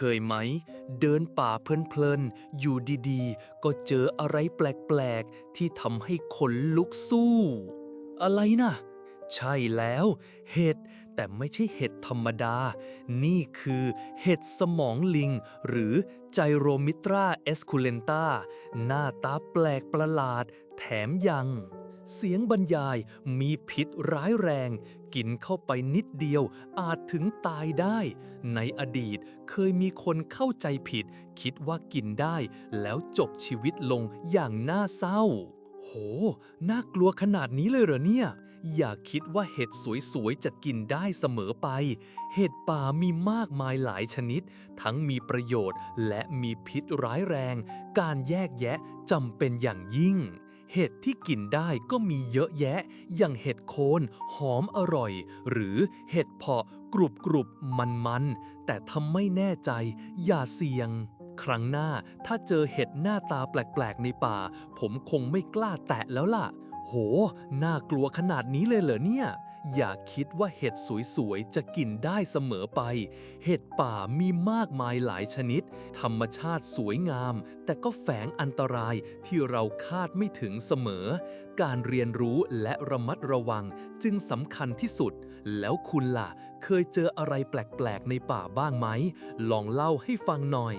คยไหม เดินป่าเพลินๆ อยู่ดีๆ ก็เจออะไรแปลกๆ ที่ทำให้ขนลุกสู้ อะไรนะใช่แล้ว เห็ด แต่ไม่ใช่เห็ดธรรมดา นี่คือเห็ดสมองลิง หรือไจโรมิตราเอสคูเลนตาหน้าตาแปลกประหลาด แถมยัง เสียงบรรยายมีพิษร้ายแรง กินเข้าไปนิดเดียวอาจถึงตายได้ ในอดีตเคยมีคนเข้าใจผิด คิดว่ากินได้แล้วจบชีวิตลงอย่างน่าเศร้า โห น่ากลัวขนาดนี้เลยเหรอเนี่ย อย่าคิดว่าเห็ดสวยๆ จะกินได้เสมอไป เห็ดป่ามีมากมายหลายชนิด ทั้งมีประโยชน์และมีพิษร้ายแรง การแยกแยะจำเป็นอย่างยิ่ง เห็ดที่กินได้ก็มีเยอะแยะ อย่างเห็ดโคนหอมอร่อย หรือเห็ดเพาะกรุบกรุบมันมันๆแต่ทำไม่แน่ใจ อย่าเสี่ยง ครั้งหน้าถ้าเจอเห็ดหน้าตาแปลกๆในป่า ผมคงไม่กล้าแตะแล้วล่ะ โห น่ากลัวขนาดนี้เลยเหรอเนี่ย อย่าคิดว่าเห็ดสวยๆ จะกินได้เสมอไป เห็ดป่ามีมากมายหลายชนิด ธรรมชาติสวยงาม แต่ก็แฝงอันตรายที่เราคาดไม่ถึงเสมอ การเรียนรู้และระมัดระวังจึงสำคัญที่สุด แล้วคุณล่ะ เคยเจออะไรแปลกๆ ในป่าบ้างไหม ลองเล่าให้ฟังหน่อย